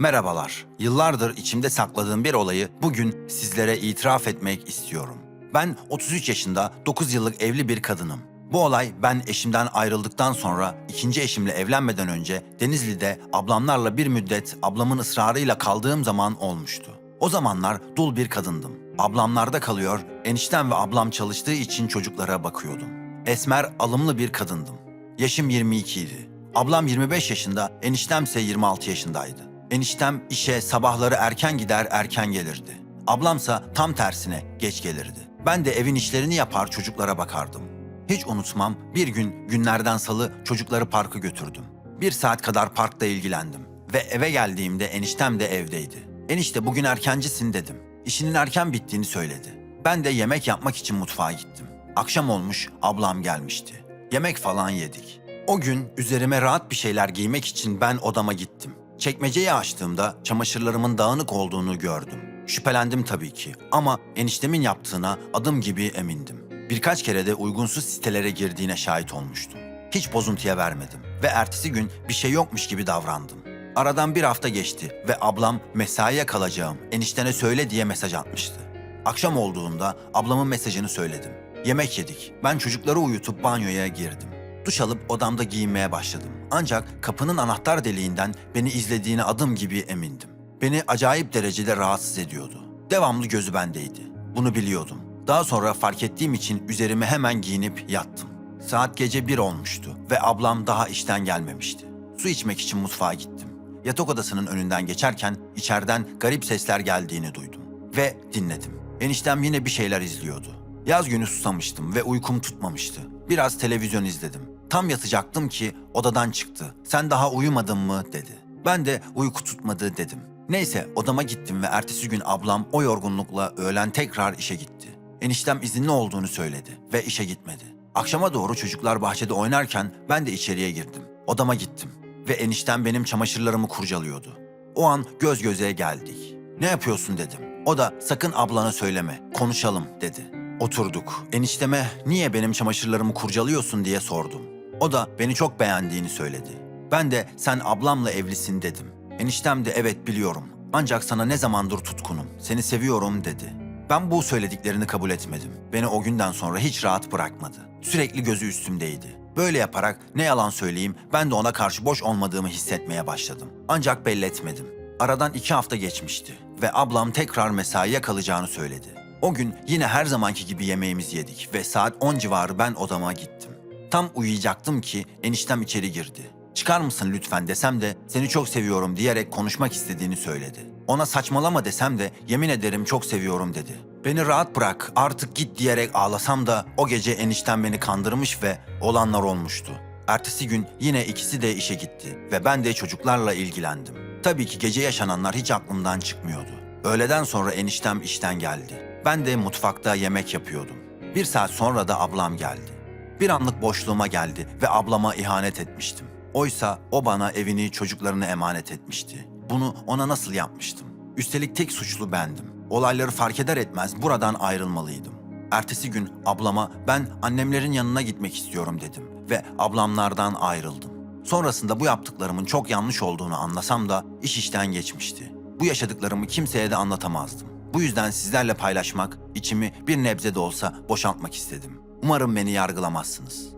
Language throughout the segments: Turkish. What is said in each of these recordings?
Merhabalar. Yıllardır içimde sakladığım bir olayı bugün sizlere itiraf etmek istiyorum. Ben 33 yaşında 9 yıllık evli bir kadınım. Bu olay ben eşimden ayrıldıktan sonra ikinci eşimle evlenmeden önce Denizli'de ablamlarla bir müddet ablamın ısrarıyla kaldığım zaman olmuştu. O zamanlar dul bir kadındım. Ablamlarda kalıyor, eniştem ve ablam çalıştığı için çocuklara bakıyordum. Esmer, alımlı bir kadındım. Yaşım 22 idi. Ablam 25 yaşında, eniştemse 26 yaşındaydı. Eniştem işe sabahları erken gider erken gelirdi. Ablamsa tam tersine geç gelirdi. Ben de evin işlerini yapar çocuklara bakardım. Hiç unutmam bir gün günlerden salı çocukları parka götürdüm. Bir saat kadar parkta ilgilendim. Ve eve geldiğimde eniştem de evdeydi. Enişte bugün erkencisin dedim. İşinin erken bittiğini söyledi. Ben de yemek yapmak için mutfağa gittim. Akşam olmuş ablam gelmişti. Yemek falan yedik. O gün üzerime rahat bir şeyler giymek için ben odama gittim. Çekmeceyi açtığımda çamaşırlarımın dağınık olduğunu gördüm. Şüphelendim tabii ki ama eniştemin yaptığına adım gibi emindim. Birkaç kere de uygunsuz sitelere girdiğine şahit olmuştum. Hiç bozuntuya vermedim ve ertesi gün bir şey yokmuş gibi davrandım. Aradan bir hafta geçti ve ablam mesaiye kalacağım, eniştene söyle diye mesaj atmıştı. Akşam olduğunda ablamın mesajını söyledim. Yemek yedik. Ben çocukları uyutup banyoya girdim. Duş alıp odamda giyinmeye başladım. Ancak kapının anahtar deliğinden beni izlediğine adım gibi emindim. Beni acayip derecede rahatsız ediyordu. Devamlı gözü bendeydi. Bunu biliyordum. Daha sonra fark ettiğim için üzerime hemen giyinip yattım. Saat gece bir olmuştu ve ablam daha işten gelmemişti. Su içmek için mutfağa gittim. Yatak odasının önünden geçerken içeriden garip sesler geldiğini duydum. Ve dinledim. Eniştem yine bir şeyler izliyordu. Yaz günü susamıştım ve uykum tutmamıştı. Biraz televizyon izledim. Tam yatacaktım ki odadan çıktı. Sen daha uyumadın mı dedi. Ben de uyku tutmadı dedim. Neyse odama gittim ve ertesi gün ablam o yorgunlukla öğlen tekrar işe gitti. Eniştem izinli olduğunu söyledi ve işe gitmedi. Akşama doğru çocuklar bahçede oynarken ben de içeriye girdim. Odama gittim ve eniştem benim çamaşırlarımı kurcalıyordu. O an göz göze geldik. Ne yapıyorsun dedim. O da sakın ablana söyleme, konuşalım dedi. Oturduk. Enişteme niye benim çamaşırlarımı kurcalıyorsun diye sordum. O da beni çok beğendiğini söyledi. Ben de sen ablamla evlisin dedim. Eniştem de evet biliyorum. Ancak sana ne zamandır tutkunum. Seni seviyorum dedi. Ben bu söylediklerini kabul etmedim. Beni o günden sonra hiç rahat bırakmadı. Sürekli gözü üstümdeydi. Böyle yaparak ne yalan söyleyeyim ben de ona karşı boş olmadığımı hissetmeye başladım. Ancak belli etmedim. Aradan iki hafta geçmişti ve ablam tekrar mesaiye kalacağını söyledi. O gün yine her zamanki gibi yemeğimizi yedik ve saat 10 civarı ben odama gittim. Tam uyuyacaktım ki eniştem içeri girdi. Çıkar mısın lütfen desem de seni çok seviyorum diyerek konuşmak istediğini söyledi. Ona saçmalama desem de yemin ederim çok seviyorum dedi. Beni rahat bırak artık git diyerek ağlasam da o gece eniştem beni kandırmış ve olanlar olmuştu. Ertesi gün yine ikisi de işe gitti ve ben de çocuklarla ilgilendim. Tabii ki gece yaşananlar hiç aklımdan çıkmıyordu. Öğleden sonra eniştem işten geldi. Ben de mutfakta yemek yapıyordum. Bir saat sonra da ablam geldi. Bir anlık boşluğuma geldi ve ablama ihanet etmiştim. Oysa o bana evini, çocuklarını emanet etmişti. Bunu ona nasıl yapmıştım? Üstelik tek suçlu bendim. Olayları fark eder etmez buradan ayrılmalıydım. Ertesi gün ablama ben annemlerin yanına gitmek istiyorum dedim ve ablamlardan ayrıldım. Sonrasında bu yaptıklarımın çok yanlış olduğunu anlasam da iş işten geçmişti. Bu yaşadıklarımı kimseye de anlatamazdım. Bu yüzden sizlerle paylaşmak, içimi bir nebze de olsa boşaltmak istedim. Umarım beni yargılamazsınız.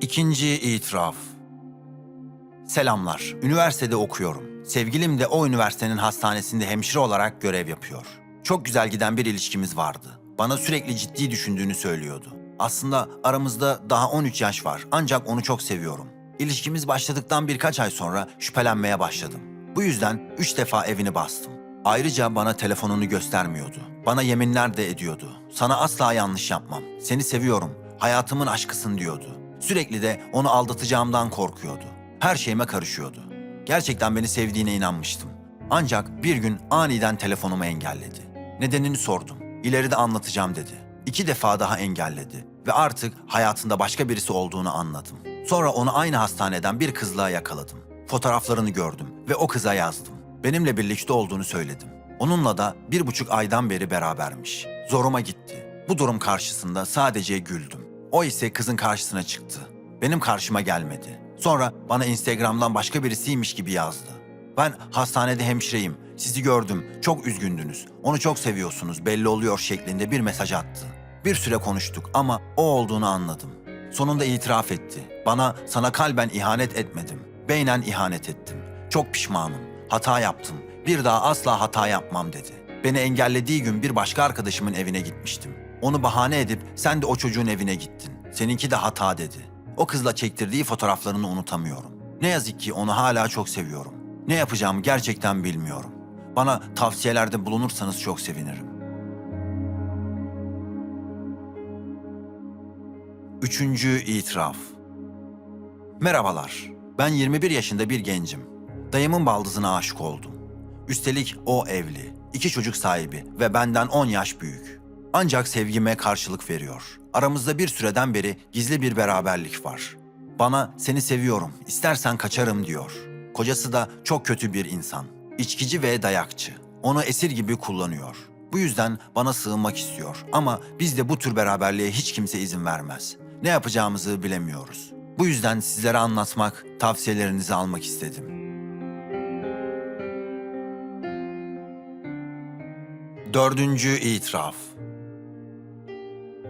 İkinci itiraf. Selamlar. Üniversitede okuyorum. Sevgilim de o üniversitenin hastanesinde hemşire olarak görev yapıyor. Çok güzel giden bir ilişkimiz vardı. Bana sürekli ciddi düşündüğünü söylüyordu. Aslında aramızda daha 13 yaş var ancak onu çok seviyorum. İlişkimiz başladıktan birkaç ay sonra şüphelenmeye başladım. Bu yüzden üç defa evini bastım. Ayrıca bana telefonunu göstermiyordu. Bana yeminler de ediyordu. Sana asla yanlış yapmam. Seni seviyorum. Hayatımın aşkısın diyordu. Sürekli de onu aldatacağımdan korkuyordu. Her şeyime karışıyordu. Gerçekten beni sevdiğine inanmıştım. Ancak bir gün aniden telefonumu engelledi. Nedenini sordum. İleride anlatacağım dedi. İki defa daha engelledi ve artık hayatında başka birisi olduğunu anladım. Sonra onu aynı hastaneden bir kızla yakaladım. Fotoğraflarını gördüm ve o kıza yazdım. Benimle birlikte olduğunu söyledim. Onunla da bir buçuk aydan beri berabermiş. Zoruma gitti. Bu durum karşısında sadece güldüm. O ise kızın karşısına çıktı. Benim karşıma gelmedi. Sonra bana Instagram'dan başka birisiymiş gibi yazdı. Ben hastanede hemşireyim. Sizi gördüm. Çok üzgündünüz. Onu çok seviyorsunuz. Belli oluyor şeklinde bir mesaj attı. Bir süre konuştuk ama o olduğunu anladım. Sonunda itiraf etti. Bana sana kalben ihanet etmedim. Beynen ihanet ettim. Çok pişmanım. Hata yaptım. Bir daha asla hata yapmam dedi. Beni engellediği gün bir başka arkadaşımın evine gitmiştim. Onu bahane edip sen de o çocuğun evine gittin. Seninki de hata dedi. O kızla çektirdiği fotoğraflarını unutamıyorum. Ne yazık ki onu hala çok seviyorum. Ne yapacağımı gerçekten bilmiyorum. Bana tavsiyelerde bulunursanız çok sevinirim. Üçüncü itiraf. Merhabalar. Ben 21 yaşında bir gencim. Dayımın baldızına aşık oldum. Üstelik o evli, iki çocuk sahibi ve benden 10 yaş büyük. Ancak sevgime karşılık veriyor. Aramızda bir süreden beri gizli bir beraberlik var. Bana seni seviyorum, istersen kaçarım diyor. Kocası da çok kötü bir insan. İçkici ve dayakçı. Onu esir gibi kullanıyor. Bu yüzden bana sığınmak istiyor ama biz de bu tür beraberliğe hiç kimse izin vermez. Ne yapacağımızı bilemiyoruz. Bu yüzden sizlere anlatmak, tavsiyelerinizi almak istedim. Dördüncü itiraf.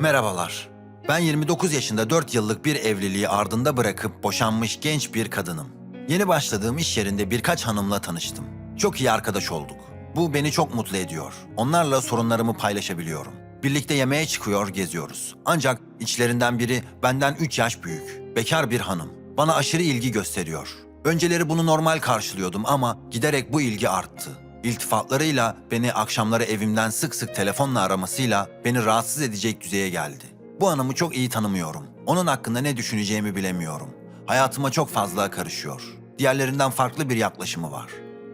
Merhabalar. Ben 29 yaşında 4 yıllık bir evliliği ardında bırakıp boşanmış genç bir kadınım. Yeni başladığım iş yerinde birkaç hanımla tanıştım. Çok iyi arkadaş olduk. Bu beni çok mutlu ediyor. Onlarla sorunlarımı paylaşabiliyorum. Birlikte yemeğe çıkıyor, geziyoruz. Ancak içlerinden biri benden 3 yaş büyük. Bekar bir hanım. Bana aşırı ilgi gösteriyor. Önceleri bunu normal karşılıyordum ama giderek bu ilgi arttı. İltifatlarıyla beni akşamları evimden sık sık telefonla aramasıyla beni rahatsız edecek düzeye geldi. Bu hanımı çok iyi tanımıyorum. Onun hakkında ne düşüneceğimi bilemiyorum. Hayatıma çok fazla karışıyor. Diğerlerinden farklı bir yaklaşımı var.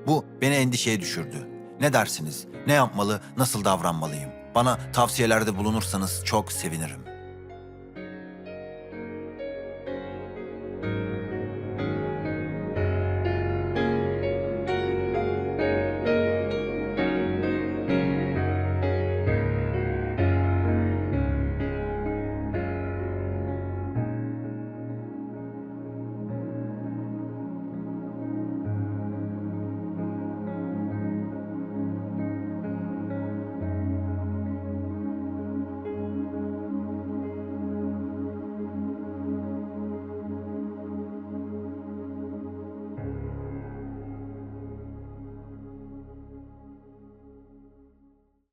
Bu beni endişeye düşürdü. Ne dersiniz? Ne yapmalı, nasıl davranmalıyım? Bana tavsiyelerde bulunursanız çok sevinirim.